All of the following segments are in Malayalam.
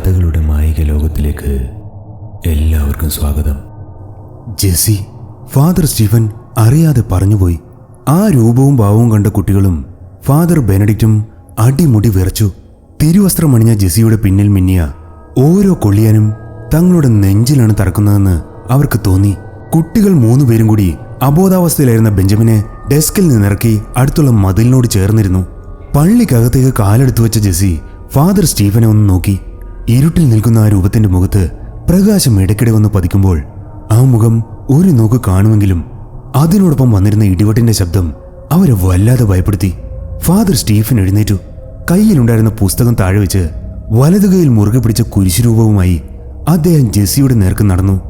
കഥകളുടെ മായിക ലോകത്തിലേക്ക് എല്ലാവർക്കും സ്വാഗതം. ജെസി ഫാദർ സ്റ്റീഫൻ അറിയാതെ പറഞ്ഞുപോയി. ആ രൂപവും ഭാവവും കണ്ട കുട്ടികളും ഫാദർ ബെനഡിക്റ്റും അടിമുടി വിറച്ചു. തിരുവസ്ത്രമണിഞ്ഞ ജെസിയുടെ പിന്നിൽ മിന്നിയ ഓരോ കൊള്ളിയാനും തങ്ങളുടെ നെഞ്ചിലാണ് തറക്കുന്നതെന്ന് അവർക്ക് തോന്നി. കുട്ടികൾ മൂന്നുപേരും കൂടി അബോധാവസ്ഥയിലായിരുന്ന ബെഞ്ചമിനെ ഡെസ്കിൽ നിന്നിറക്കി അടുത്തുള്ള മതിലിനോട് ചേർന്നിരുന്നു. പള്ളിക്കകത്തേക്ക് കാലെടുത്തു വെച്ച ജെസി ഫാദർ സ്റ്റീഫനെ ഒന്ന് നോക്കി. ഇരുട്ടിൽ നിൽക്കുന്ന ആ രൂപത്തിന്റെ മുഖത്ത് പ്രകാശം ഇടയ്ക്കിടെ വന്ന് പതിക്കുമ്പോൾ ആ മുഖം ഒരു നോക്ക് കാണുമെങ്കിലും അതിനോടൊപ്പം വന്നിരുന്ന ഇടിവെട്ടിന്റെ ശബ്ദം അവരെ വല്ലാതെ ഭയപ്പെടുത്തി. ഫാദർ സ്റ്റീഫൻ എഴുന്നേറ്റു. കയ്യിലുണ്ടായിരുന്ന പുസ്തകം താഴെ വെച്ച് വലതുകയിൽ മുറുകെ പിടിച്ച കുരിശുരൂപവുമായി അദ്ദേഹം ജെസ്സിയുടെ നേർക്ക് നടന്നു.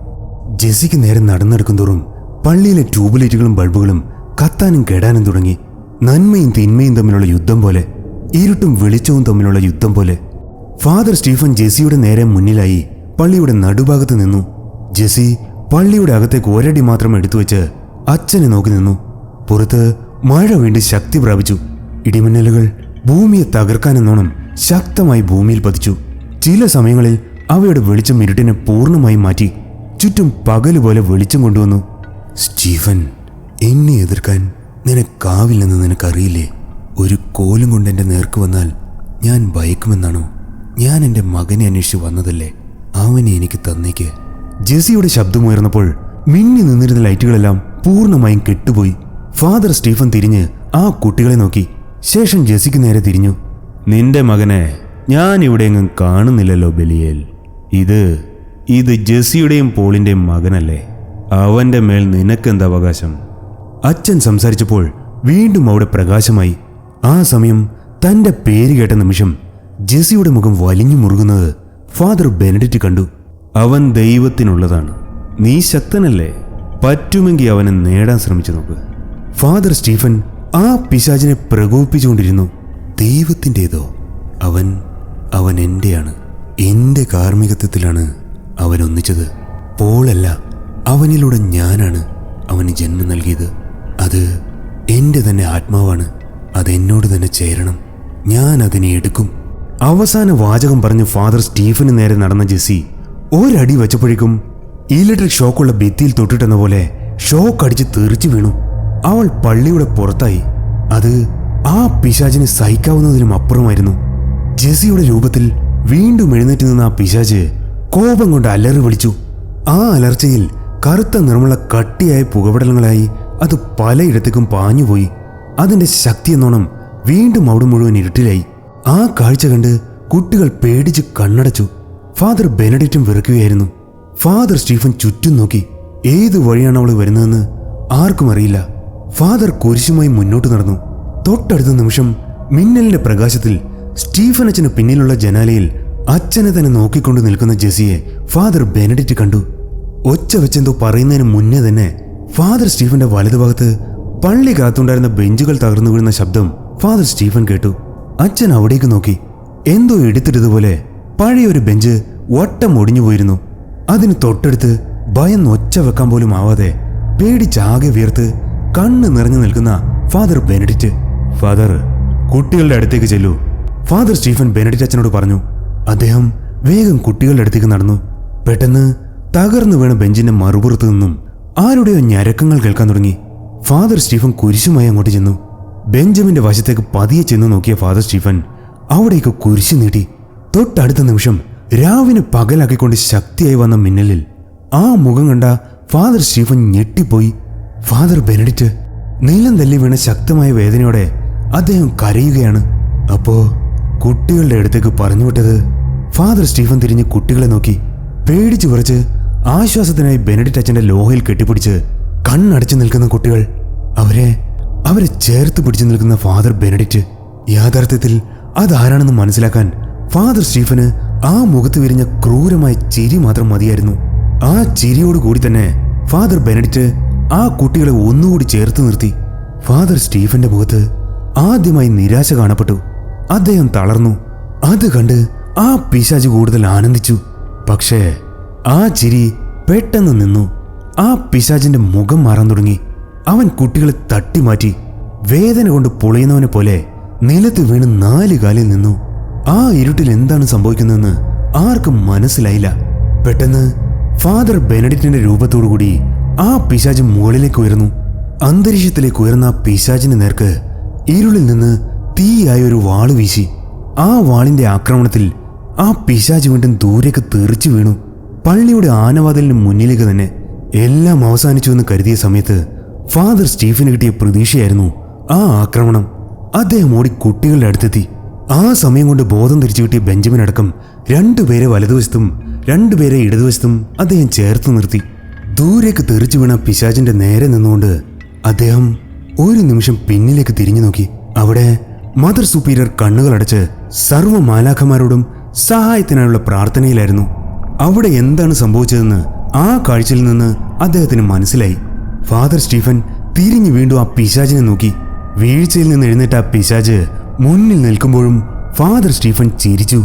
ജെസ്സിക്ക് നേരെ നടന്നെടുക്കും തോറും പള്ളിയിലെ ട്യൂബ്ലൈറ്റുകളും ബൾബുകളും കത്താനും കെടാനും തുടങ്ങി. നന്മയും തിന്മയും തമ്മിലുള്ള യുദ്ധം പോലെ ഇരുട്ടും വെളിച്ചവും തമ്മിലുള്ള യുദ്ധം പോലെ ഫാദർ സ്റ്റീഫൻ ജെസിയുടെ നേരെ മുന്നിലായി പള്ളിയുടെ നടുഭാഗത്ത് നിന്നു. ജെസി പള്ളിയുടെ അകത്തേക്ക് ഒരടി മാത്രം എടുത്തു വെച്ച് അച്ഛനെ നോക്കി നിന്നു. പുറത്ത് മഴ വീണ്ടും ശക്തി പ്രാപിച്ചു. ഇടിമിന്നലുകൾ ഭൂമിയെ തകർക്കാനെന്നോണം ശക്തമായി ഭൂമിയിൽ പതിച്ചു. ചില സമയങ്ങളിൽ അവയുടെ വെളിച്ചം ഇരുട്ടിനെ പൂർണമായി മാറ്റി ചുറ്റും പകലുപോലെ വെളിച്ചം കൊണ്ടുവന്നു. സ്റ്റീഫൻ എന്നെ എതിർക്കാൻ നിനക്കാവില്ലെന്ന് നിനക്കറിയില്ലേ? ഒരു കോലും കൊണ്ട് എന്റെ നേർക്ക് വന്നാൽ ഞാൻ ഭയക്കുമെന്നാണോ? ഞാൻ എന്റെ മകനെ അന്വേഷിച്ച് വന്നതല്ലേ? അവനെ എനിക്ക് തന്നേക്ക്. ജെസിയുടെ ശബ്ദമുയർന്നപ്പോൾ മിന്നി നിന്നിരുന്ന ലൈറ്റുകളെല്ലാം പൂർണമായും കെട്ടുപോയി. ഫാദർ സ്റ്റീഫൻ തിരിഞ്ഞ് ആ കുട്ടികളെ നോക്കി. ശേഷം ജെസിക്ക് നേരെ തിരിഞ്ഞു. നിന്റെ മകനെ ഞാൻ ഇവിടെ എങ്ങും കാണുന്നില്ലല്ലോ ബലിയേൽ. ഇത് ഇത് ജെസിയുടെയും പോളിന്റെയും മകനല്ലേ. അവന്റെ മേൽ നിനക്കെന്ത് അവകാശം? അച്ഛൻ സംസാരിച്ചപ്പോൾ വീണ്ടും അവിടെ പ്രകാശമായി. ആ സമയം തന്റെ പേര് കേട്ട നിമിഷം ജെസിയുടെ മുഖം വലിഞ്ഞു മുറുകുന്നത് ഫാദർ ബെനഡിറ്റ് കണ്ടു. അവൻ ദൈവത്തിനുള്ളതാണ്. നീ ശക്തനല്ലേ? പറ്റുമെങ്കിൽ അവനെ നേടാൻ ശ്രമിച്ചു നോക്ക്. ഫാദർ സ്റ്റീഫൻ ആ പിശാചിനെ പ്രകോപിപ്പിച്ചുകൊണ്ടിരുന്നു. ദൈവത്തിന്റെതോ? അവൻ അവൻ എന്റെയാണ് എന്റെ കാർമ്മികത്വത്തിലാണ് അവൻ ഒന്നിച്ചത്. പോളല്ല അവനിലൂടെ ഞാനാണ് അവന് ജന്മം നൽകിയത്. അത് എന്റെ തന്നെ ആത്മാവാണ്. അതെന്നോട് തന്നെ ചേരണം. ഞാൻ അതിനെ എടുക്കും. അവസാന വാചകം പറഞ്ഞ് ഫാദർ സ്റ്റീഫന് നേരെ നടന്ന ജെസ്സി ഒരടി വെച്ചപ്പോഴേക്കും ഇലക്ട്രിക് ഷോക്കുള്ള ഭിത്തിയിൽ തൊട്ടിട്ടെന്ന പോലെ ഷോക്ക് അടിച്ച് തെറിച്ചു വീണു. അവൾ പള്ളിയുടെ പുറത്തായി. അത് ആ പിശാചിനെ സഹിക്കാവുന്നതിനും അപ്പുറമായിരുന്നു. ജെസിയുടെ രൂപത്തിൽ വീണ്ടും എഴുന്നേറ്റ് നിന്ന ആ പിശാജ് കോപം കൊണ്ട് അലറി വിളിച്ചു. ആ അലർച്ചയിൽ കറുത്ത നിറമുള്ള കട്ടിയായ പുകപടലങ്ങളായി അത് പലയിടത്തേക്കും പാഞ്ഞുപോയി. അതിന്റെ ശക്തി എന്നോണം വീണ്ടും അവിടെ മുഴുവൻ ഇരുട്ടിലായി. ആ കാഴ്ച കണ്ട് കുട്ടികൾ പേടിച്ച് കണ്ണടച്ചു. ഫാദർ ബെനഡിറ്റും വിറക്കുകയായിരുന്നു ഫാദർ സ്റ്റീഫൻ ചുറ്റും നോക്കി ഏത് വഴിയാണ് അവൾ വരുന്നതെന്ന് ആർക്കും അറിയില്ല. ഫാദർ കുരിശുമായി മുന്നോട്ട് നടന്നു. തൊട്ടടുത്ത നിമിഷം മിന്നലിന്റെ പ്രകാശത്തിൽ സ്റ്റീഫൻ അച്ഛന് പിന്നിലുള്ള ജനാലയിൽ അച്ഛനെ തന്നെ നോക്കിക്കൊണ്ട് നിൽക്കുന്ന ജെസിയെ ഫാദർ ബെനഡിറ്റ് കണ്ടു. ഒച്ച വെച്ചെന്തോ പറയുന്നതിന് മുന്നേ തന്നെ ഫാദർ സ്റ്റീഫന്റെ വലതുഭാഗത്ത് പള്ളി കാത്തുണ്ടായിരുന്ന ബെഞ്ചുകൾ തകർന്നു വീഴുന്ന ശബ്ദം ഫാദർ സ്റ്റീഫൻ കേട്ടു. അച്ഛൻ അവിടേക്ക് നോക്കി. എന്തോ എടുത്തിട്ടതുപോലെ പഴയ ഒരു ബെഞ്ച് വട്ടം ഒടിഞ്ഞു പോയിരുന്നു. അതിന് തൊട്ടടുത്ത് ഭയം ഒച്ച വെക്കാൻ പോലും ആവാതെ പേടിച്ചാകെ വീർത്ത് കണ്ണ് നിറഞ്ഞു നിൽക്കുന്ന ഫാദർ ബെനഡിറ്റ്. ഫാദർ കുട്ടികളുടെ അടുത്തേക്ക് ചെല്ലൂ ഫാദർ സ്റ്റീഫൻ ബെനഡിറ്റ് അച്ഛനോട് പറഞ്ഞു. അദ്ദേഹം വേഗം കുട്ടികളുടെ അടുത്തേക്ക് നടന്നു. പെട്ടെന്ന് തകർന്നു വീണ ബെഞ്ചിന്റെ മറുപുറത്തു നിന്നും ആരുടെയോ ഞരക്കങ്ങൾ കേൾക്കാൻ തുടങ്ങി. ഫാദർ സ്റ്റീഫൻ കുരിശുമായി അങ്ങോട്ട് ചെന്നു. ബെഞ്ചമിന്റെ വശത്തേക്ക് പതിയെ ചെന്ന് നോക്കിയ ഫാദർ സ്റ്റീഫൻ അവിടേക്ക് കുരിശു നീട്ടി. തൊട്ടടുത്ത നിമിഷം രാവിനെ പകലാക്കിക്കൊണ്ട് ശക്തിയായി വന്ന മിന്നലിൽ ആ മുഖം കണ്ട ഫാദർ സ്റ്റീഫൻ ഞെട്ടിപ്പോയി. ഫാദർ ബെനഡിറ്റ് നീലം തല്ലി വീണ ശക്തമായ വേദനയോടെ അദ്ദേഹം കരയുകയാണ്. അപ്പോ കുട്ടികളുടെ അടുത്തേക്ക് പറഞ്ഞു വിട്ടത് ഫാദർ സ്റ്റീഫൻ തിരിഞ്ഞ് കുട്ടികളെ നോക്കി. പേടിച്ചു കുറച്ച് ആശ്വാസത്തിനായി ബെനഡിറ്റ് അച്ഛന്റെ ലോഹയിൽ കെട്ടിപ്പിടിച്ച് കണ്ണടച്ചു നിൽക്കുന്ന കുട്ടികൾ. അവരെ അവരെ ചേർത്ത് പിടിച്ചു നിൽക്കുന്ന ഫാദർ ബെനഡിറ്റ് യാഥാർത്ഥ്യത്തിൽ അതാരാണെന്ന് മനസ്സിലാക്കാൻ ഫാദർ സ്റ്റീഫന് ആ മുഖത്ത് വിരിഞ്ഞ ക്രൂരമായ ചിരി മാത്രം മതിയായിരുന്നു. ആ ചിരിയോട് കൂടി തന്നെ ഫാദർ ബെനഡിറ്റ് ആ കുട്ടികളെ ഒന്നുകൂടി ചേർത്ത് നിർത്തി. ഫാദർ സ്റ്റീഫന്റെ മുഖത്ത് ആദ്യമായി നിരാശ കാണപ്പെട്ടു. അദ്ദേഹം തളർന്നു. അത് കണ്ട് ആ പിശാജ് കൂടുതൽ ആനന്ദിച്ചു. പക്ഷേ ആ ചിരി പെട്ടെന്ന് നിന്നു. ആ പിശാജിന്റെ മുഖം മാറാൻ തുടങ്ങി. അവൻ കുട്ടികളെ തട്ടിമാറ്റി വേദന കൊണ്ട് പൊളിയുന്നവനെ പോലെ നിലത്ത് വീണ് നാല് കാലിൽ നിന്നു. ആ ഇരുട്ടിൽ എന്താണ് സംഭവിക്കുന്നതെന്ന് ആർക്കും മനസ്സിലായില്ല. പെട്ടെന്ന് ഫാദർ ബെനഡിക്റ്റിന്റെ രൂപത്തോടുകൂടി ആ പിശാജ് മുകളിലേക്ക് ഉയർന്നു. അന്തരീക്ഷത്തിലേക്ക് ഉയർന്ന ആ പിശാജിന് നേർക്ക് ഇരുളിൽ നിന്ന് തീയായ ഒരു വാൾ വീശി. ആ വാളിന്റെ ആക്രമണത്തിൽ ആ പിശാജ് വീണ്ടും ദൂരേക്ക് തെറിച്ചു വീണു. പള്ളിയുടെ ആനവാതിലിന് മുന്നിലേക്ക് തന്നെ എല്ലാം അവസാനിച്ചു എന്ന് കരുതിയ സമയത്ത് ഫാദർ സ്റ്റീഫന് കിട്ടിയ പ്രതീക്ഷയായിരുന്നു ആ ആക്രമണം. അദ്ദേഹം ഓടി കുട്ടികളുടെ അടുത്തെത്തി. ആ സമയം കൊണ്ട് ബോധം തിരിച്ചു കിട്ടിയ ബെഞ്ചമിൻ അടക്കം രണ്ടുപേരെ വലതുവശത്തും രണ്ടുപേരെ ഇടതുവശത്തും അദ്ദേഹം ചേർത്ത് നിർത്തി. ദൂരേക്ക് തെറിച്ചു വീണ പിശാചിന്റെ നേരെ നിന്നുകൊണ്ട് അദ്ദേഹം ഒരു നിമിഷം പിന്നിലേക്ക് തിരിഞ്ഞു നോക്കി. അവിടെ മദർ സുപ്പീരിയർ കണ്ണുകളടച്ച് സർവ മാലാഖമാരോടും സഹായത്തിനായുള്ള പ്രാർത്ഥനയിലായിരുന്നു. അവിടെ എന്താണ് സംഭവിച്ചതെന്ന് ആ കാഴ്ചയിൽ നിന്ന് അദ്ദേഹത്തിന് മനസ്സിലായി. ഫാദർ സ്റ്റീഫൻ തിരിഞ്ഞു വീണ്ടും ആ പിശാചിനെ നോക്കി. വീഴ്ചയിൽ നിന്ന് എഴുന്നേറ്റ ആ പിശാജ് മുന്നിൽ നിൽക്കുമ്പോഴും ഫാദർ സ്റ്റീഫൻ ചിരിച്ചു.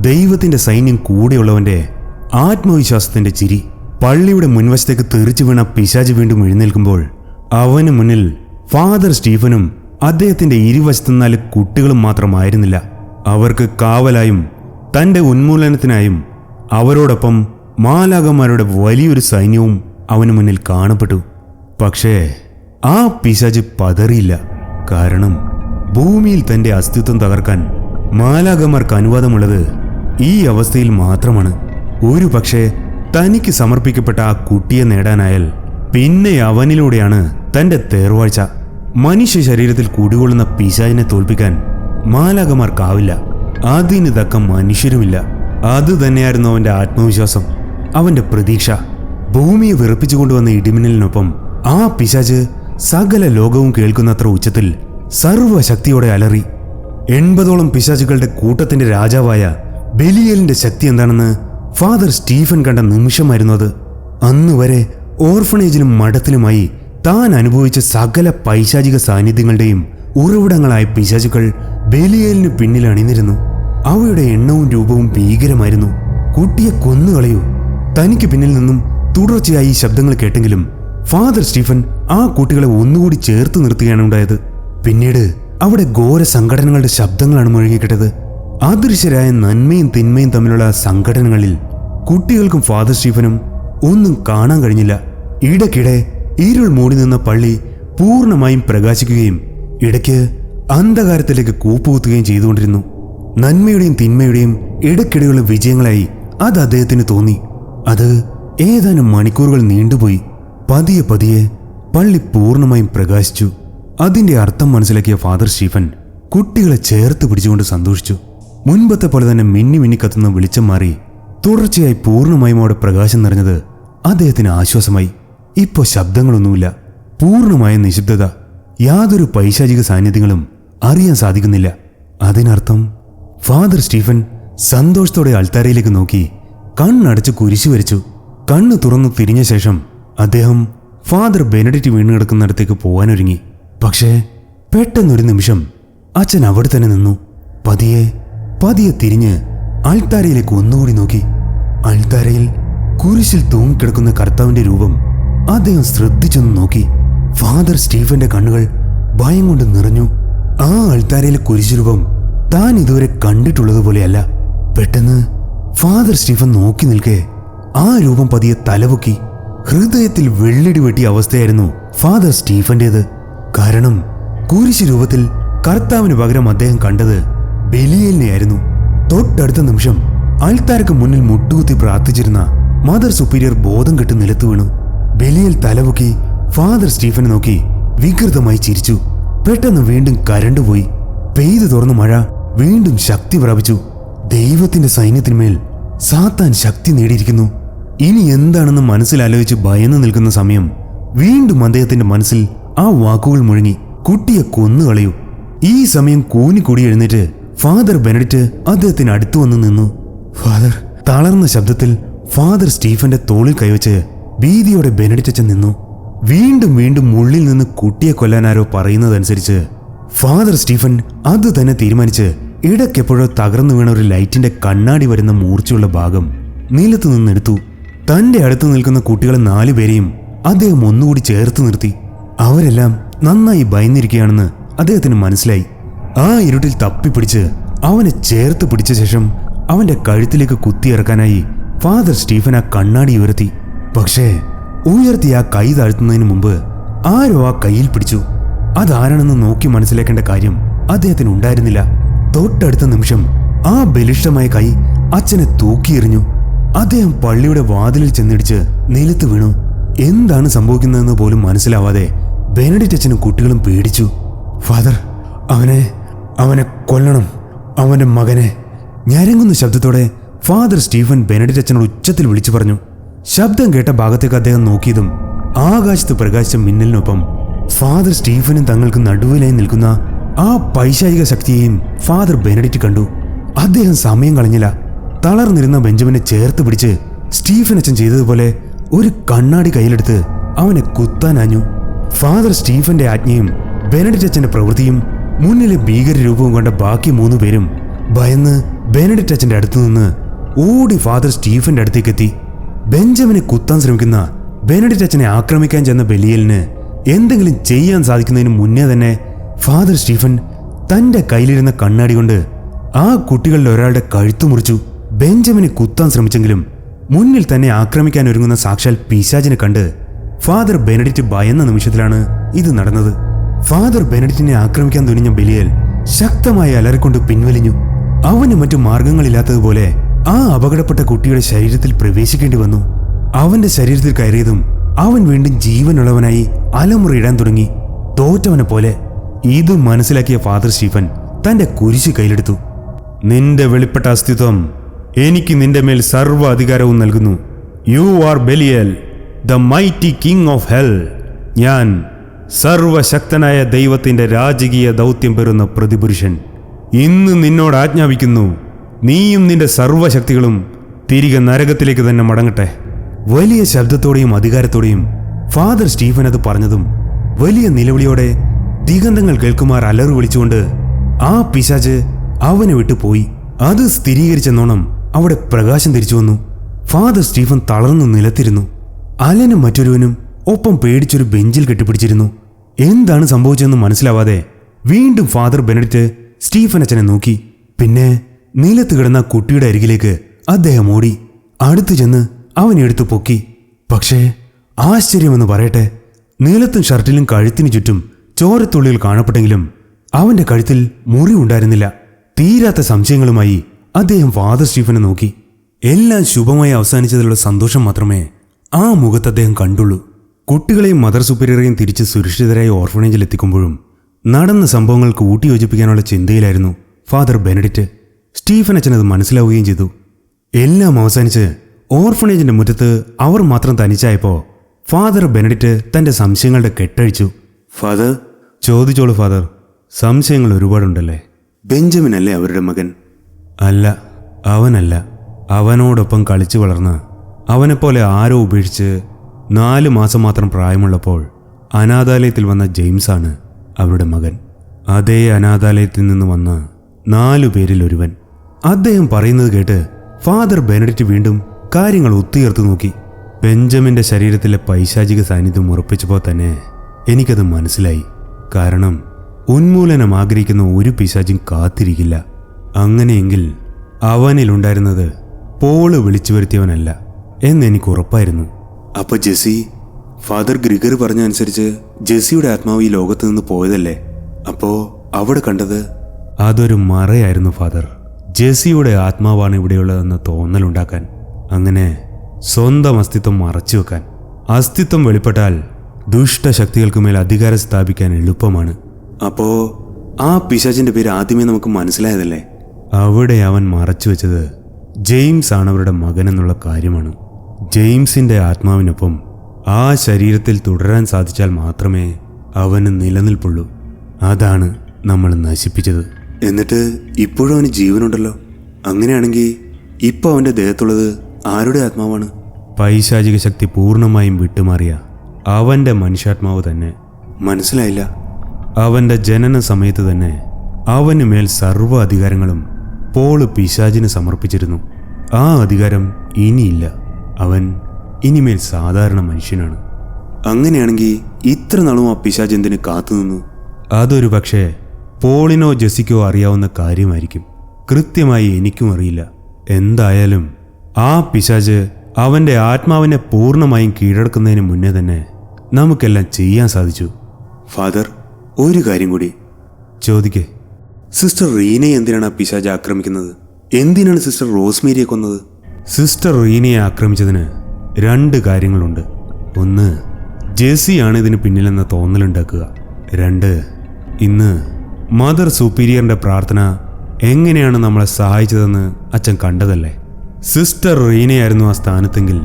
ദൈവത്തിന്റെ സൈന്യം കൂടെയുള്ളവന്റെ ആത്മവിശ്വാസത്തിന്റെ ചിരി. പള്ളിയുടെ മുൻവശത്തേക്ക് തെറിച്ചു വീണ പിശാജ് വീണ്ടും എഴുന്നേൽക്കുമ്പോൾ അവന് മുന്നിൽ ഫാദർ സ്റ്റീഫനും അദ്ദേഹത്തിന്റെ ഇരുവശത്തു നാല് കുട്ടികളും മാത്രമായിരുന്നില്ല. അവർക്ക് കാവലായും തന്റെ ഉന്മൂലനത്തിനായും അവരോടൊപ്പം മാലാകന്മാരുടെ വലിയൊരു സൈന്യവും അവന് മുന്നിൽ കാണപ്പെട്ടു. പക്ഷേ ആ പിശാജ് പതറിയില്ല. കാരണം ഭൂമിയിൽ തന്റെ അസ്തിത്വം തകർക്കാൻ മാലാകന്മാർക്ക് അനുവാദമുള്ളത് ഈ അവസ്ഥയിൽ മാത്രമാണ്. ഒരു പക്ഷേ തനിക്ക് സമർപ്പിക്കപ്പെട്ട ആ കുട്ടിയെ നേടാനായാൽ പിന്നെ അവനിലൂടെയാണ് തന്റെ തേർവാഴ്ച. മനുഷ്യ ശരീരത്തിൽ കുടികൊള്ളുന്ന പിശാജിനെ തോൽപ്പിക്കാൻ മാലാകമാർക്കാവില്ല അതിന് തക്ക മനുഷ്യരുമില്ല. അത് തന്നെയായിരുന്നു അവന്റെ ആത്മവിശ്വാസം അവന്റെ പ്രതീക്ഷ. ഭൂമിയെ വിറപ്പിച്ചുകൊണ്ടുവന്ന ഇടിമിന്നലിനൊപ്പം ആ പിശാജ് സകല ലോകവും കേൾക്കുന്നത്ര ഉച്ചത്തിൽ സർവശക്തിയോടെ അലറി. എൺപതോളം പിശാചുകളുടെ കൂട്ടത്തിന്റെ രാജാവായ ബെലിയലിന്റെ ശക്തി എന്താണെന്ന് ഫാദർ സ്റ്റീഫൻ കണ്ട നിമിഷമായിരുന്നു അത്. അന്നുവരെ ഓർഫണേജിനും മഠത്തിലുമായി താൻ അനുഭവിച്ച സകല പൈശാചിക സാന്നിധ്യങ്ങളുടെയും ഉറവിടങ്ങളായ പിശാചുക്കൾ ബെലിയലിന് പിന്നിൽ അണിനിരുന്നു. അവയുടെ എണ്ണവും രൂപവും ഭീകരമായിരുന്നു. കുട്ടിയെ കൊന്നുകളയൂ തനിക്ക് പിന്നിൽ നിന്നും തുടർച്ചയായി ശബ്ദങ്ങൾ കേട്ടെങ്കിലും ഫാദർ സ്റ്റീഫൻ ആ കുട്ടികളെ ഒന്നുകൂടി ചേർത്ത് നിർത്തുകയാണ് ഉണ്ടായത്. പിന്നീട് അവിടെ ഘോര സംഘടനകളുടെ ശബ്ദങ്ങളാണ് മുഴങ്ങിക്കിട്ടത്. അദൃശ്യരായ നന്മയും തിന്മയും തമ്മിലുള്ള സംഘടനകളിൽ കുട്ടികൾക്കും ഫാദർ സ്റ്റീഫനും ഒന്നും കാണാൻ കഴിഞ്ഞില്ല. ഇടയ്ക്കിടെ ഇരുൾ മൂടി നിന്ന പള്ളി പൂർണമായും പ്രകാശിക്കുകയും ഇടയ്ക്ക് അന്ധകാരത്തിലേക്ക് കൂപ്പുകുത്തുകയും ചെയ്തുകൊണ്ടിരുന്നു. നന്മയുടെയും തിന്മയുടെയും ഇടയ്ക്കിടെയുള്ള വിജയങ്ങളായി അത് അദ്ദേഹത്തിന് തോന്നി. അത് ഏതാനും മണിക്കൂറുകൾ നീണ്ടുപോയി. പതിയെ പതിയെ പള്ളി പൂർണമായും പ്രകാശിച്ചു. അതിന്റെ അർത്ഥം മനസ്സിലാക്കിയ ഫാദർ സ്റ്റീഫൻ കുട്ടികളെ ചേർത്ത് പിടിച്ചുകൊണ്ട് സന്തോഷിച്ചു. മുൻപത്തെ പോലെ തന്നെ മിന്നി മിന്നി കത്തുന്ന വെളിച്ചം മാറി തുടർച്ചയായി പൂർണമായും അവിടെ പ്രകാശം നിറഞ്ഞത് അദ്ദേഹത്തിന് ആശ്വാസമായി. ഇപ്പോൾ ശബ്ദങ്ങളൊന്നുമില്ല. പൂർണമായ നിശബ്ദത. യാതൊരു പൈശാചിക സാന്നിധ്യങ്ങളും അറിയാൻ സാധിക്കുന്നില്ല. അതിനർത്ഥം ഫാദർ സ്റ്റീഫൻ സന്തോഷത്തോടെ അൾത്താരയിലേക്ക് നോക്കി കണ്ണടച്ച് കുരിശു വരച്ചു. കണ്ണ് തുറന്നു തിരിഞ്ഞ ശേഷം അദ്ദേഹം ഫാദർ ബെനഡിറ്റ് വീണ് കിടക്കുന്നിടത്തേക്ക് പോകാനൊരുങ്ങി. പക്ഷേ പെട്ടെന്നൊരു നിമിഷം അച്ഛൻ അവിടെ തന്നെ നിന്നു. പതിയെ പതിയെ തിരിഞ്ഞ് അൾത്താരയിലേക്ക് ഒന്നുകൂടി നോക്കി. അൾത്താരയിൽ കുരിശിൽ തൂങ്ങിക്കിടക്കുന്ന കർത്താവിന്റെ രൂപം അദ്ദേഹം ശ്രദ്ധിച്ചൊന്ന് നോക്കി. ഫാദർ സ്റ്റീഫന്റെ കണ്ണുകൾ ഭയം കൊണ്ട് നിറഞ്ഞു. ആ അൾത്താരയിലെ കുരിശുരൂപം താൻ ഇതുവരെ കണ്ടിട്ടുള്ളതുപോലെയല്ല. പെട്ടെന്ന് ഫാദർ സ്റ്റീഫൻ നോക്കി നിൽക്കെ ആ രൂപം പതിയെ തലപൊക്കി ഹൃദയത്തിൽ വെള്ളിടി വെട്ടിയ അവസ്ഥയായിരുന്നു ഫാദർ സ്റ്റീഫന്റേത് കാരണം കുരിശ് രൂപത്തിൽ കർത്താവിന് പകരം അദ്ദേഹം കണ്ടത് ബലിയലിനെയായിരുന്നു. തൊട്ടടുത്ത നിമിഷം അൽത്താരക്ക് മുന്നിൽ മുട്ടുകുത്തി പ്രാർത്ഥിച്ചിരുന്ന മദർ സുപ്പീരിയർ ബോധം കെട്ട് നിലത്ത് വീണു. ബലിയൽ തലപൊക്കി ഫാദർ സ്റ്റീഫനെ നോക്കി വികൃതമായി ചിരിച്ചു. പെട്ടെന്ന് വീണ്ടും കരണ്ട് പോയി. പെയ്തു തുറന്ന മഴ വീണ്ടും ശക്തി പ്രാപിച്ചു. ദൈവത്തിന്റെ സൈന്യത്തിന്മേൽ സാത്താൻ ശക്തി നേടിയിരിക്കുന്നു. ഇനി എന്താണെന്ന് മനസ്സിലാലോചിച്ച് ഭയന്ന് നിൽക്കുന്ന സമയം വീണ്ടും അദ്ദേഹത്തിന്റെ മനസ്സിൽ ആ വാക്കുകൾ മുഴങ്ങി കുട്ടിയെ കൊന്നുകളയൂ ഈ സമയം കൂനിക്കൂടി എഴുന്നേറ്റ് ഫാദർ ബെനഡിറ്റ് അദ്ദേഹത്തിന് അടുത്തു വന്ന് നിന്നു. ഫാദർ. തളർന്ന ശബ്ദത്തിൽ ഫാദർ സ്റ്റീഫന്റെ തോളിൽ കൈവച്ച് ഭീതിയോടെ ബെനഡിറ്റ് അച്ഛൻ നിന്നു. വീണ്ടും വീണ്ടും ഉള്ളിൽ നിന്ന് കുട്ടിയെ കൊല്ലാനാരോ പറയുന്നതനുസരിച്ച് ഫാദർ സ്റ്റീഫൻ അത് തന്നെ തീരുമാനിച്ച് ഇടയ്ക്കെപ്പോഴോ തകർന്നു വീണ ഒരു ലൈറ്റിന്റെ കണ്ണാടി വരുന്ന മൂർച്ചയുള്ള ഭാഗം നിലത്തു നിന്നെടുത്തു തന്റെ അടുത്ത് നിൽക്കുന്ന കുട്ടികളെ നാലുപേരെയും അദ്ദേഹം ഒന്നുകൂടി ചേർത്ത് നിർത്തി. അവരെല്ലാം നന്നായി ഭയന്നിരിക്കുകയാണെന്ന് അദ്ദേഹത്തിന് മനസ്സിലായി. ആ ഇരുട്ടിൽ തപ്പിപ്പിടിച്ച് അവനെ ചേർത്ത് പിടിച്ച ശേഷം അവന്റെ കഴുത്തിലേക്ക് കുത്തിയിറക്കാനായി ഫാദർ സ്റ്റീഫൻ ആ കണ്ണാടി ഉയർത്തി. പക്ഷേ ഉയർത്തി ആ കൈ താഴ്ത്തുന്നതിന് മുമ്പ് ആരോ ആ കയ്യിൽ പിടിച്ചു. അതാരാണെന്ന് നോക്കി മനസ്സിലാക്കേണ്ട കാര്യം അദ്ദേഹത്തിന് ഉണ്ടായിരുന്നില്ല. തൊട്ടടുത്ത നിമിഷം ആ ബലിഷ്ടമായ കൈ അച്ഛനെ തൂക്കിയെറിഞ്ഞു. അദ്ദേഹം പള്ളിയുടെ വാതിലിൽ ചെന്നിടിച്ച് നിലത്ത് വീണു. എന്താണ് സംഭവിക്കുന്നതെന്ന് പോലും മനസ്സിലാവാതെ ബെനഡിറ്റ് അച്ഛനും കുട്ടികളും പേടിച്ചു. ഫാദർ അവനെ അവനെ കൊല്ലണം. അവന്റെ മകനെ. ഞരങ്ങുന്ന ശബ്ദത്തോടെ ഫാദർ സ്റ്റീഫൻ ബെനഡിറ്റ് അച്ഛനോട് ഉച്ചത്തിൽ വിളിച്ചു പറഞ്ഞു. ശബ്ദം കേട്ട ഭാഗത്തേക്ക് അദ്ദേഹം നോക്കിയതും ആകാശത്ത് പ്രകാശിച്ച മിന്നലിനൊപ്പം ഫാദർ സ്റ്റീഫനും തങ്ങൾക്ക് നടുവിലായി നിൽക്കുന്ന ആ പൈശാചിക ശക്തിയെയും ഫാദർ ബെനഡിറ്റ് കണ്ടു. അദ്ദേഹം സമയം കളഞ്ഞില്ല. തളർന്നിരുന്ന ബെഞ്ചമിനെ ചേർത്ത് പിടിച്ച് സ്റ്റീഫൻ അച്ഛൻ ചെയ്തതുപോലെ ഒരു കണ്ണാടി കയ്യിലെടുത്ത് അവനെ കുത്താനാഞ്ഞു ഫാദർ സ്റ്റീഫന്റെ ആജ്ഞയും ബെനഡിറ്റ് അച്ഛന്റെ പ്രവൃത്തിയും മുന്നിലെ ഭീകര രൂപവും കണ്ട ബാക്കി മൂന്ന് പേരും ഭയന്ന് ബെനഡിറ്റ് അച്ഛന്റെ അടുത്തു നിന്ന് ഓടി ഫാദർ സ്റ്റീഫന്റെ അടുത്തേക്ക് എത്തി. ബെഞ്ചമിനെ കുത്താൻ ശ്രമിക്കുന്ന ബെനഡിറ്റ് അച്ഛനെ ആക്രമിക്കാൻ ചെന്ന ബെലിയലിന് എന്തെങ്കിലും ചെയ്യാൻ സാധിക്കുന്നതിന് മുന്നേ തന്നെ ഫാദർ സ്റ്റീഫൻ തന്റെ കയ്യിലിരുന്ന കണ്ണാടി കൊണ്ട് ആ കുട്ടികളിൽ ഒരാളുടെ കഴുത്തു മുറിച്ചു. ബെഞ്ചമിനെ കുത്താൻ ശ്രമിച്ചെങ്കിലും മുന്നിൽ തന്നെ ആക്രമിക്കാൻ ഒരുങ്ങുന്ന സാക്ഷാൽ പിശാചിനെ കണ്ട് ഫാദർ ബെനഡിറ്റ് ഭയന്ന നിമിഷത്തിലാണ് ഇത് നടന്നത്. ഫാദർ ബെനഡിറ്റിനെ ആക്രമിക്കാൻ തുനിഞ്ഞ ബെലിയൽ ശക്തമായി അലറിക്കൊണ്ട് പിൻവലിഞ്ഞു. അവന് മറ്റു മാർഗങ്ങളില്ലാത്തതുപോലെ ആ അപകടപ്പെട്ട കുട്ടിയുടെ ശരീരത്തിൽ പ്രവേശിക്കേണ്ടി വന്നു. അവന്റെ ശരീരത്തിൽ കയറിയതും അവൻ വീണ്ടും ജീവനുള്ളവനായി അലമുറയിടാൻ തുടങ്ങി. തോറ്റവനെ പോലെ ഇത് മനസ്സിലാക്കിയ ഫാദർ സ്റ്റീഫൻ തന്റെ കുരിശ് കയ്യിലെടുത്തു. നിന്റെ വെളിപ്പെട്ട അസ്തിത്വം എനിക്ക് നിന്റെ മേൽ സർവ അധികാരവും നൽകുന്നു. You are Belial the mighty king of hell ഞാൻ സർവശക്തനായ ദൈവത്തിന്റെ രാജകീയ ദൗത്യം പെറുന്ന പ്രതിപുരുഷൻ. ഇന്ന് നിന്നോട് ആജ്ഞാപിക്കുന്നു നീയും നിന്റെ സർവശക്തികളും തിരികെ നരകത്തിലേക്ക് തന്നെ മടങ്ങട്ടെ. വലിയ ശബ്ദത്തോടെയും അധികാരത്തോടെയും ഫാദർ സ്റ്റീഫൻ അത് പറഞ്ഞതും വലിയ നിലവിളിയോടെ ദിഗന്ധങ്ങൾ കേൾക്കുമാർ അലറി വിളിച്ചുകൊണ്ട് ആ പിശാച് അവനെ വിട്ടു പോയി അത് സ്ഥിരീകരിച്ചെന്നോണം അവിടെ പ്രകാശം തിരിച്ചു വന്നു. ഫാദർ സ്റ്റീഫൻ തളർന്നു നിലത്തിരുന്നു. അലനും മറ്റൊരുവനും ഒപ്പം പേടിച്ചൊരു ബെഞ്ചിൽ കെട്ടിപ്പിടിച്ചിരുന്നു. എന്താണ് സംഭവിച്ചതെന്ന് മനസ്സിലാവാതെ വീണ്ടും ഫാദർ ബെനഡിറ്റ് സ്റ്റീഫൻ അച്ഛനെ നോക്കി. പിന്നെ നിലത്ത് കിടന്ന കുട്ടിയുടെ അരികിലേക്ക് അദ്ദേഹം ഓടി. അടുത്തു ചെന്ന് അവനെ എടുത്തു പൊക്കി. പക്ഷേ ആശ്ചര്യമെന്ന് പറയട്ടെ നീലത്തും ഷർട്ടിലും കഴുത്തിനു ചുറ്റും ചോരത്തുള്ളിൽ കാണപ്പെട്ടെങ്കിലും അവന്റെ കഴുത്തിൽ മുറിവുണ്ടായിരുന്നില്ല തീരാത്ത സംശയങ്ങളുമായി അദ്ദേഹം ഫാദർ സ്റ്റീഫനെ നോക്കി. എല്ലാം ശുഭമായി അവസാനിച്ചതിലുള്ള സന്തോഷം മാത്രമേ ആ മുഖത്ത് അദ്ദേഹം കണ്ടുള്ളൂ. കുട്ടികളെയും മദർ സുപ്പീരിയറെയും തിരിച്ച് സുരക്ഷിതരായി ഓർഫണേജിൽ എത്തിക്കുമ്പോഴും നടന്ന സംഭവങ്ങൾ കൂട്ടിയോജിപ്പിക്കാനുള്ള ചിന്തയിലായിരുന്നു ഫാദർ ബെനഡിറ്റ് സ്റ്റീഫൻ അച്ഛനത് മനസ്സിലാവുകയും ചെയ്തു. എല്ലാം അവസാനിച്ച് ഓർഫണേജിന്റെ മുറ്റത്ത് അവർ മാത്രം തനിച്ചായപ്പോ ഫാദർ ബെനഡിറ്റ് തന്റെ സംശയങ്ങളുടെ കെട്ടഴിച്ചു. ഫാദർ ചോദിച്ചോളൂ ഫാദർ സംശയങ്ങൾ ഒരുപാടുണ്ടല്ലേ? ബെഞ്ചമിൻ അല്ലേ അവരുടെ മകൻ? അല്ല അവനല്ല. അവനോടൊപ്പം കളിച്ചു വളർന്ന് അവനെപ്പോലെ ആരോ ഉപേക്ഷിച്ച് നാല് മാസം മാത്രം പ്രായമുള്ളപ്പോൾ അനാഥാലയത്തിൽ വന്ന ജെയിംസാണ് അവരുടെ മകൻ. അതേ അനാഥാലയത്തിൽ നിന്ന് വന്ന നാലു പേരിൽ ഒരുവൻ. അദ്ദേഹം പറയുന്നത് കേട്ട് ഫാദർ ബെനഡിറ്റ് വീണ്ടും കാര്യങ്ങൾ ഒത്തുയർത്തു നോക്കി. ബെഞ്ചമിന്റെ ശരീരത്തിലെ പൈശാചിക സാന്നിധ്യം ഉറപ്പിച്ചപ്പോൾ തന്നെ എനിക്കത് മനസ്സിലായി. കാരണം ഉന്മൂലനം ആഗ്രഹിക്കുന്ന ഒരു പിശാചും കാത്തിരിക്കില്ല. അങ്ങനെയെങ്കിൽ അവനിലുണ്ടായിരുന്നത് പോൾ വിളിച്ചു വരുത്തിയവനല്ല എന്നെനിക്ക് ഉറപ്പായിരുന്നു. അപ്പൊ ജെസി ഫാദർ ഗ്രിഗർ പറഞ്ഞ അനുസരിച്ച് ജെസിയുടെ ആത്മാവ് ഈ ലോകത്ത് നിന്ന് പോയതല്ലേ? അപ്പോ അവിടെ കണ്ടത്? അതൊരു മറയായിരുന്നു ഫാദർ. ജെസിയുടെ ആത്മാവാണ് ഇവിടെയുള്ളതെന്ന് തോന്നലുണ്ടാക്കാൻ അങ്ങനെ സ്വന്തം അസ്തിത്വം മറച്ചു വെക്കാൻ. അസ്തിത്വം വെളിപ്പെട്ടാൽ ദുഷ്ടശക്തികൾക്ക് മേൽ അധികാരം സ്ഥാപിക്കാൻ എളുപ്പമാണ്. അപ്പോ ആ പിശാചിന്റെ പേര് ആദ്യമേ നമുക്ക് മനസ്സിലായതല്ലേ? അവിടെ അവൻ മറച്ചു വെച്ചത് ജെയിംസ് ആണ് അവരുടെ മകൻ എന്നുള്ള കാര്യമാണ്. ജെയിംസിന്റെ ആത്മാവിനൊപ്പം ആ ശരീരത്തിൽ തുടരാൻ സാധിച്ചാൽ മാത്രമേ അവന് നിലനിൽപ്പുള്ളൂ. അതാണ് നമ്മൾ നശിപ്പിച്ചത്. എന്നിട്ട് ഇപ്പോഴും അവന് ജീവനുണ്ടല്ലോ. അങ്ങനെയാണെങ്കിൽ ഇപ്പോൾ അവന്റെ ദേഹത്തുള്ളത് ആരുടെ ആത്മാവാണ്? പൈശാചിക ശക്തി പൂർണമായും വിട്ടുമാറിയ അവന്റെ മനുഷ്യാത്മാവ് തന്നെ. മനസ്സിലായില്ല. അവന്റെ ജനന സമയത്ത് തന്നെ അവന് മേൽ സർവ അധികാരങ്ങളും പോൾ പിശാചിന് സമർപ്പിച്ചിരുന്നു. ആ അധികാരം ഇനിയില്ല. അവൻ ഇനിമേൽ സാധാരണ മനുഷ്യനാണ്. അങ്ങനെയാണെങ്കിൽ ഇത്ര നാളും ആ പിശാജ് കാത്തുനിന്നു അതൊരു പക്ഷേ പോളിനോ ജെസിക്കോ അറിയാവുന്ന കാര്യമായിരിക്കും. കൃത്യമായി എനിക്കും അറിയില്ല. എന്തായാലും ആ പിശാജ് അവന്റെ ആത്മാവിനെ പൂർണമായും കീഴടക്കുന്നതിന് മുന്നേ തന്നെ നമുക്കെല്ലാം ചെയ്യാൻ സാധിച്ചു. ഫാദർ ഒരു കാര്യം കൂടി. ചോദിക്കേ? സിസ്റ്റർ റീനയെ എന്തിനാണ് പിശാജ് ആക്രമിക്കുന്നത്? എന്തിനാണ് സിസ്റ്റർ റോസ്മേരിയെ കൊന്നത്? സിസ്റ്റർ റീനയെ ആക്രമിച്ചതിന് രണ്ട് കാര്യങ്ങളുണ്ട്. ഒന്ന് ജെസ്സിയാണ് ഇതിന് പിന്നിലെന്ന തോന്നലുണ്ടാക്കുക. രണ്ട് ഇന്ന് മദർ സുപ്പീരിയറിന്റെ പ്രാർത്ഥന എങ്ങനെയാണ് നമ്മളെ സഹായിച്ചതെന്ന് അച്ഛൻ കണ്ടതല്ലേ? സിസ്റ്റർ റീനയായിരുന്നു ആ സ്ഥാനത്തെങ്കിൽ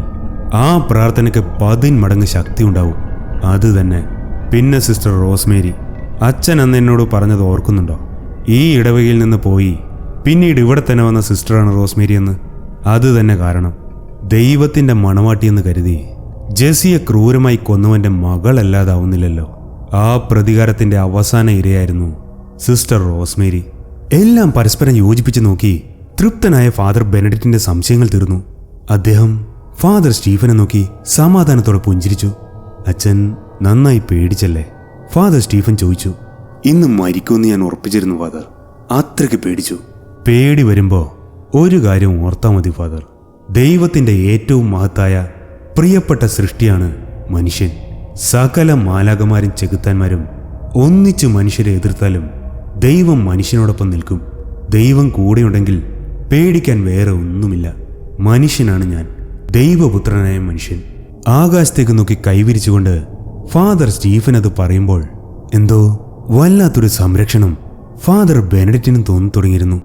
ആ പ്രാർത്ഥനയ്ക്ക് പതിന്മടങ്ങ് ശക്തി ഉണ്ടാവും അത് തന്നെ. പിന്നെ സിസ്റ്റർ റോസ്മേരി അച്ഛൻ അന്ന് എന്നോട് പറഞ്ഞത് ഓർക്കുന്നുണ്ടോ? ഈ ഇടവകയിൽ നിന്ന് പോയി പിന്നീട് ഇവിടെ തന്നെ വന്ന സിസ്റ്ററാണ് റോസ്മേരി എന്ന്. അത് തന്നെ കാരണം. ദൈവത്തിന്റെ മണവാട്ടിയെന്ന് കരുതി ജെസിയെ ക്രൂരമായി കൊന്നവന്റെ മകളല്ലാതാവുന്നില്ലല്ലോ. ആ പ്രതികാരത്തിന്റെ അവസാന ഇരയായിരുന്നു സിസ്റ്റർ റോസ്മേരി. എല്ലാം പരസ്പരം യോജിപ്പിച്ച് നോക്കി തൃപ്തനായ ഫാദർ ബെനഡിറ്റിന്റെ സംശയങ്ങൾ തീർന്നു. അദ്ദേഹം ഫാദർ സ്റ്റീഫനെ നോക്കി സമാധാനത്തോടെ പുഞ്ചിരിച്ചു. അച്ഛൻ നന്നായി പേടിച്ചല്ലേ? ഫാദർ സ്റ്റീഫൻ ചോദിച്ചു. ഇന്ന് മരിക്കുമെന്ന് ഞാൻ ഉറപ്പിച്ചിരുന്നു ഫാദർ. അത്രയ്ക്ക് പേടിച്ചു. പേടി വരുമ്പോൾ ഒരു കാര്യം ഓർത്താൽ മതി ഫാദർ. ദൈവത്തിന്റെ ഏറ്റവും മഹത്തായ പ്രിയപ്പെട്ട സൃഷ്ടിയാണ് മനുഷ്യൻ. സകല മാലാകമാരും ചെകുത്താന്മാരും ഒന്നിച്ച് മനുഷ്യരെ എതിർത്താലും ദൈവം മനുഷ്യനോടൊപ്പം നിൽക്കും. ദൈവം കൂടെയുണ്ടെങ്കിൽ പേടിക്കാൻ വേറെ ഒന്നുമില്ല. മനുഷ്യനാണ് ഞാൻ. ദൈവപുത്രനായ മനുഷ്യൻ. ആകാശത്തേക്ക് നോക്കി കൈവിരിച്ചുകൊണ്ട് ഫാദർ സ്റ്റീഫൻ അത് പറയുമ്പോൾ എന്തോ വല്ലാത്തൊരു സംരക്ഷണം ഫാദർ ബെനഡിറ്റിനും തോന്നി തുടങ്ങിയിരുന്നു.